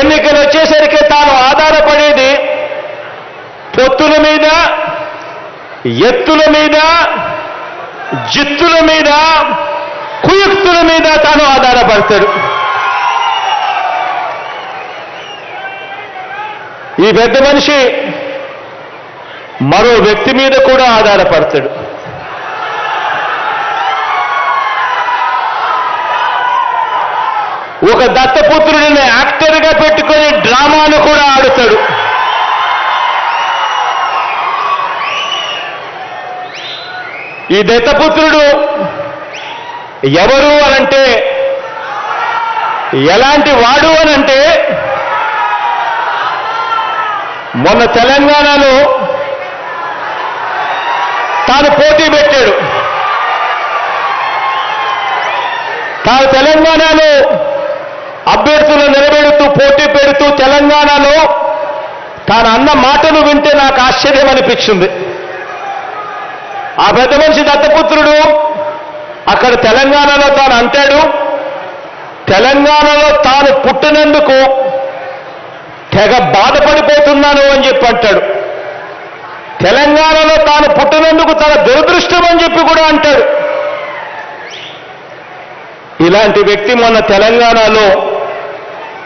ఎన్నికలు వచ్చేసరికి తాను ఆధారపడేది పొత్తుల మీద ఎత్తుల మీద జిత్తుల మీద కుయుక్తుల మీద తాను ఆధారపడతాడు. ఈ పెద్ద మనిషి మరో వ్యక్తి మీద కూడా ఆధారపడతాడు. ఒక దత్తపుత్రుడిని యాక్టర్గా పెట్టుకొని డ్రామాను కూడా ఆడుతాడు. ఈ దత్తపుత్రుడు ఎవరు అనంటే ఎలాంటి వాడు అనంటే మొన్న తెలంగాణలో తాను పోటీ పెట్టాడు. తాను తెలంగాణలో అభ్యర్థులు నిలబెడుతూ పోటీ పెడుతూ తెలంగాణలో తాను అన్న మాటలు వింటే నాకు ఆశ్చర్యం అనిపించింది. ఆ పెద్ద మనిషి దత్తపుత్రుడు అక్కడ తెలంగాణలో తాను అంటాడు తెలంగాణలో తాను పుట్టినందుకు తెగ బాధపడిపోతున్నాను అని చెప్పి అంటాడు. తెలంగాణలో తాను పుట్టినందుకు తన దురదృష్టం అని చెప్పి కూడా అంటాడు. ఇలాంటి వ్యక్తి మొన్న తెలంగాణలో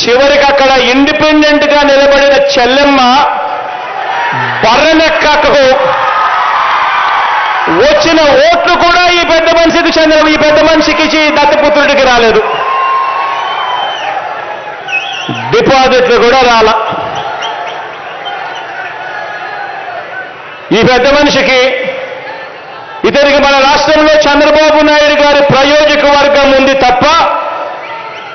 చివరికి అక్కడ ఇండిపెండెంట్గా నిలబడిన చెల్లెమ్మ బర్రెనెక్కకు వచ్చిన ఓట్లు కూడా ఈ పెద్ద మనిషికి చెందిన ఈ పెద్ద మనిషికి దత్తపుత్రుడికి రాలేదు. డిపాజిట్లు కూడా రాల. ఈ పెద్ద మనిషికి ఇతనికి మన రాష్ట్రంలో చంద్రబాబు నాయుడు గారి ప్రయోజక వర్గం ఉంది తప్ప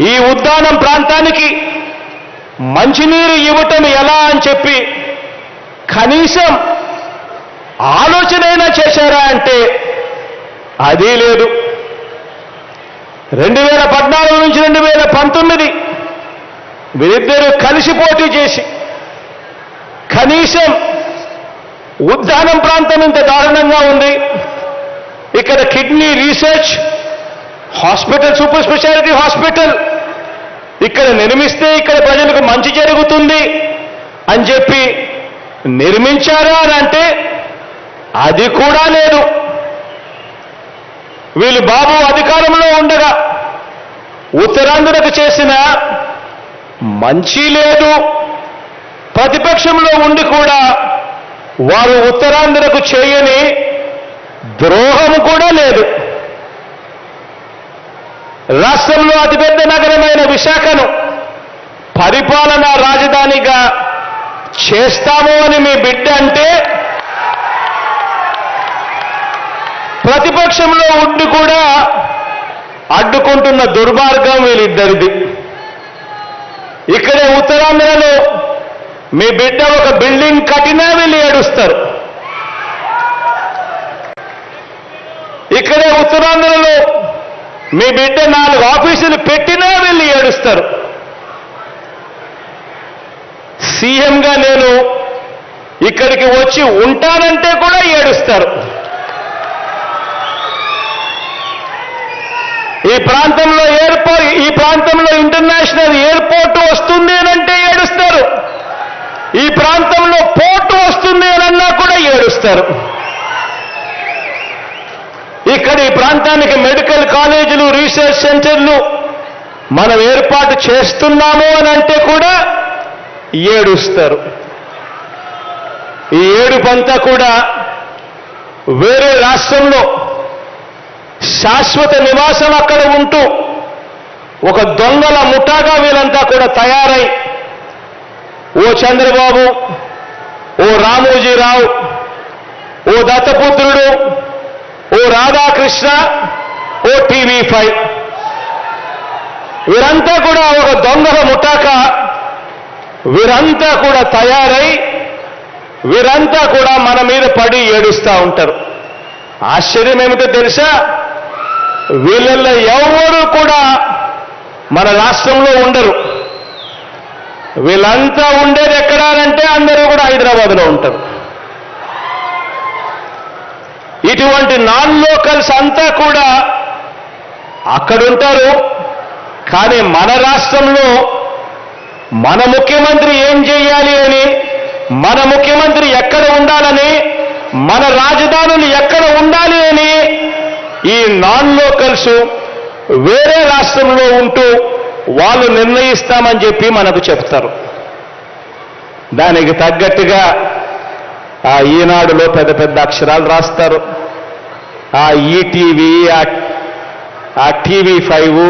ఈ ఉద్యానం ప్రాంతానికి మంచినీరు ఇవ్వటం ఎలా అని చెప్పి కనీసం ఆలోచనైనా చేశారా అంటే అది లేదు. రెండు వేల పద్నాలుగు నుంచి రెండు వేల పంతొమ్మిది వీరిద్దరూ కలిసి పోటీ చేసి కనీసం ఉద్యానం ప్రాంతం ఇంత దారుణంగా ఉంది. ఇక్కడ kidney research hospital super speciality hospital. ఇక్కడ నిర్మిస్తే ఇక్కడ ప్రజలకు మంచి జరుగుతుంది అని చెప్పి నిర్మించారా అని అంటే అది కూడా లేదు. వీళ్ళు బాబు అధికారంలో ఉండగా ఉత్తరాంధ్రకు చేసిన మంచి లేదు. ప్రతిపక్షంలో ఉండి కూడా వారు ఉత్తరాంధ్రకు చేయని ద్రోహం కూడా లేదు. రాష్ట్రంలో అతిపెద్ద నగరమైన విశాఖను పరిపాలనా రాజధానిగా చేస్తాము అని మీ బిడ్డ అంటే ప్రతిపక్షంలో ఉండి కూడా అడ్డుకుంటున్న దుర్మార్గం వీళ్ళిద్దరిది. ఇక్కడే ఉత్తరాంధ్రలో మీ బిడ్డ ఒక బిల్డింగ్ కట్టినా వీళ్ళు ఏడుస్తారు. ఇక్కడే ఉత్తరాంధ్రలో మీ బిడ్డ నాలుగు ఆఫీసులు పెట్టినా వెళ్ళి ఏడుస్తారు. సీఎంగా నేను ఇక్కడికి వచ్చి ఉంటానంటే కూడా ఏడుస్తారు. ఈ ప్రాంతంలో ఎయిర్పోర్ట్ ఈ ప్రాంతంలో ఇంటర్నేషనల్ ఎయిర్పోర్ట్ వస్తుంది అంటే ఏడుస్తారు. ఈ ప్రాంతంలో పోర్టు వస్తుంది అన్నా కూడా ఏడుస్తారు. ప్రాంతానికి మెడికల్ కాలేజీలు రీసెర్చ్ సెంటర్లు మనం ఏర్పాటు చేస్తున్నాము అని అంటే కూడా ఏడుస్తారు. ఈ ఏడుపంతా కూడా వేరే రాష్ట్రంలో శాశ్వత నివాసం అక్కడ ఉంటూ ఒక దొంగల ముఠాగా వీళ్ళంతా కూడా తయారై ఓ చంద్రబాబు ఓ రామోజీరావు ఓ దత్తపుత్రుడు ఓ రాధాకృష్ణ ఓ టీవీ ఫైవ్. వీరంతా కూడా ఒక దొంగల ముఠాక. వీరంతా కూడా తయారై వీరంతా కూడా మన మీద పడి ఏడుస్తూ ఉంటారు. ఆశ్చర్యం ఏమిటో తెలుసా? వీళ్ళల్లో ఎవరు కూడా మన రాష్ట్రంలో ఉండరు. వీళ్ళంతా ఉండేది ఎక్కడానంటే అందరూ కూడా హైదరాబాద్లో ఉంటారు. ఇటువంటి నాన్ లోకల్స్ అంతా కూడా అక్కడుంటారు. కానీ మన రాష్ట్రంలో మన ముఖ్యమంత్రి ఏం చేయాలి అని మన ముఖ్యమంత్రి ఎక్కడ ఉండాలని మన రాజధానులు ఎక్కడ ఉండాలి అని ఈ నాన్ లోకల్స్ వేరే రాష్ట్రంలో ఉంటూ వాళ్ళు నిర్ణయిస్తామని చెప్పి మనకు చెప్తారు. దానికి తగ్గట్టుగా ఈనాడులో పెద్ద పెద్ద అక్షరాలు రాస్తారు. ఆ ఈటీవీ ఆ టీవీ ఫైవ్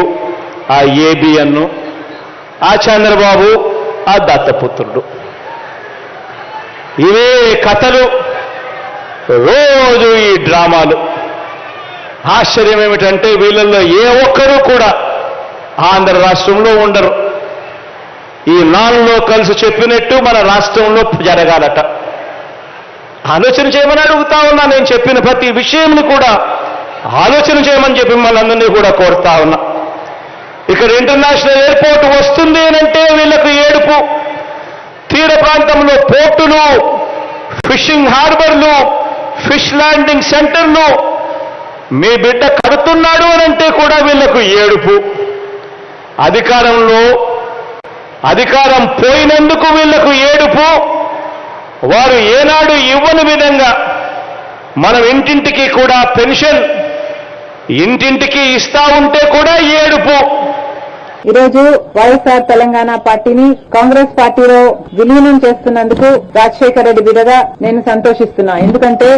ఆ ఏబిఎన్ ఆ చంద్రబాబు ఆ దత్తపుత్రుడు. ఇవే కథలు రోజు ఈ డ్రామాలు. ఆశ్చర్యం ఏమిటంటే వీళ్ళల్లో ఏ ఒక్కరూ కూడా ఆంధ్ర రాష్ట్రంలో ఉండరు. ఈ నాలుగులో కలిసి చెప్పినట్టు మన రాష్ట్రంలో జరగాలట. ఆలోచన చేయమని అడుగుతా ఉన్నా నేను చెప్పిన ప్రతి విషయంని కూడా ఆలోచన చేయమని చెప్పి మనందరినీ కూడా కోరుతా ఉన్నా. ఇక్కడ ఇంటర్నేషనల్ ఎయిర్పోర్ట్ వస్తుంది అంటే వీళ్ళకు ఏడుపు. తీర ప్రాంతంలో పోర్టులు ఫిషింగ్ హార్బర్లు ఫిష్ ల్యాండింగ్ సెంటర్లు. మీ బిడ్డ కడుతున్నాడు అనంటే కూడా వీళ్ళకు ఏడుపు. అధికారంలో అధికారం పోయినందుకు వీళ్ళకు ఏడుపు. వారు ఏనాడు ఇవ్వని విధంగా మనం ఇంటింటికి కూడా పెన్షన్ ఇంటింటికి ఇస్తా ఉంటే కూడా ఏడుపు. ఈరోజు వైఎస్ఆర్ తెలంగాణ పార్టీని కాంగ్రెస్ పార్టీలో విలీనం చేస్తున్నందుకు రాజశేఖర రెడ్డి బిడ్డగా నేను సంతోషిస్తున్నా. ఎందుకంటే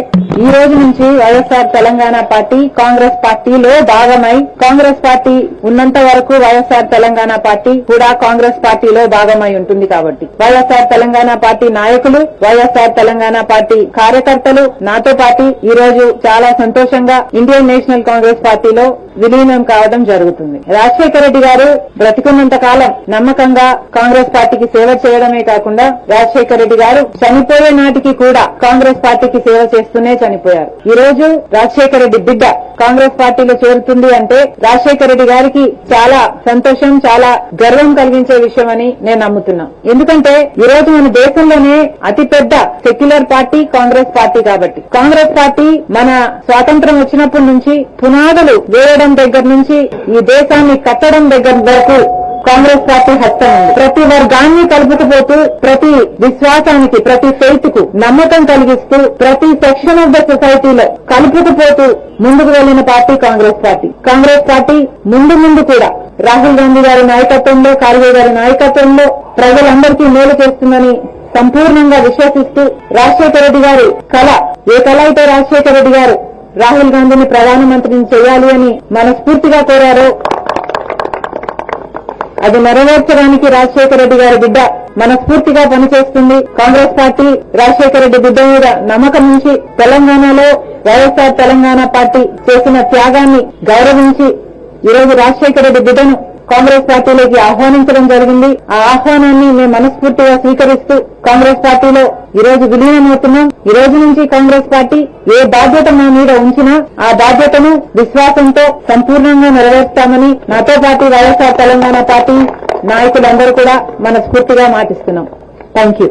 ఈ రోజు నుంచి వైఎస్ఆర్ తెలంగాణ పార్టీ కాంగ్రెస్ పార్టీలో భాగమై కాంగ్రెస్ పార్టీ ఉన్నంత వరకు వైఎస్ఆర్ తెలంగాణ పార్టీ కూడా కాంగ్రెస్ పార్టీలో భాగమై ఉంటుంది కాబట్టి. వైఎస్ఆర్ తెలంగాణ పార్టీ నాయకులు వైఎస్ఆర్ తెలంగాణ పార్టీ కార్యకర్తలు నాతో పాటు ఈ రోజు చాలా సంతోషంగా ఇండియన్ నేషనల్ కాంగ్రెస్ పార్టీలో విలీనం కావడం జరుగుతుంది. రాజశేఖర రెడ్డి గారు బ్రతికున్నంత కాలం నమ్మకంగా కాంగ్రెస్ పార్టీకి సేవ చేయడమే కాకుండా రాజశేఖర రెడ్డి గారు చనిపోయే నాటికి కూడా కాంగ్రెస్ పార్టీకి సేవ చేస్తూనే చనిపోయారు. ఈ రోజు రాజశేఖర రెడ్డి బిడ్డ కాంగ్రెస్ పార్టీలో చేరుతుంది అంటే రాజశేఖర రెడ్డి గారికి చాలా సంతోషం చాలా గర్వం కలిగించే విషయం అని నేను నమ్ముతున్నా. ఎందుకంటే ఈ రోజు మన దేశంలోనే అతిపెద్ద సెక్యులర్ పార్టీ కాంగ్రెస్ పార్టీ కాబట్టి. కాంగ్రెస్ పార్టీ మన స్వాతంత్రం వచ్చినప్పటి నుంచి పునాదులు వేయడం దగ్గర నుంచి ఈ దేశాన్ని కట్టడం దగ్గర వరకు కాంగ్రెస్ పార్టీ హస్తం ఉంది ప్రతి వర్గాన్ని కలుపుకుపోతూ ప్రతి విశ్వాసానికి ప్రతి ఫెయిత్కు నమ్మకం కలిగిస్తూ ప్రతి సెక్షన్ ఆఫ్ ద సొసైటీలో కలుపుకుపోతూ ముందుకు వెళ్ళిన party Congress party. Congress party ముందు ముందు కూడా రాహుల్ గాంధీ గారి నాయకత్వంలో ఖార్గే గారి నాయకత్వంలో ప్రజలందరికీ మేలు చేస్తుందని సంపూర్ణంగా విశ్వసిస్తూ రాజశేఖర రెడ్డి గారి కళ ఏ కళ అయితే రాజశేఖర రెడ్డి గారు రాహుల్ గాంధీని ప్రధానమంత్రిని చేయాలి అని మనస్ఫూర్తిగా కోరారో అది నెరవేర్చడానికి రాజశేఖర రెడ్డి గారి బిడ్డ మనస్ఫూర్తిగా పనిచేస్తుంది. కాంగ్రెస్ పార్టీ రాజశేఖర రెడ్డి బిడ్డ మీద నమ్మకం నుంచి తెలంగాణలో వైఎస్ఆర్ తెలంగాణ పార్టీ చేసిన త్యాగాన్ని గౌరవించి ఈరోజు రాజశేఖర రెడ్డి బిడ్డను కాంగ్రెస్ పార్టీలోకి ఆహ్వానించడం జరిగింది. ఆ ఆహ్వానాన్ని మేము మనస్ఫూర్తిగా స్వీకరిస్తూ కాంగ్రెస్ పార్టీలో ఈ రోజు విలీనమవుతున్నాం ఈ రోజు నుంచి కాంగ్రెస్ పార్టీ ఏ బాధ్యత మా మీద ఉంచినా ఆ బాధ్యతను విశ్వాసంతో సంపూర్ణంగా నెరవేర్తామని నాతో పాటు వైఎస్ఆర్ తెలంగాణ పార్టీ నాయకులందరూ కూడా మనస్ఫూర్తిగా మాటిస్తున్నాం. Thank you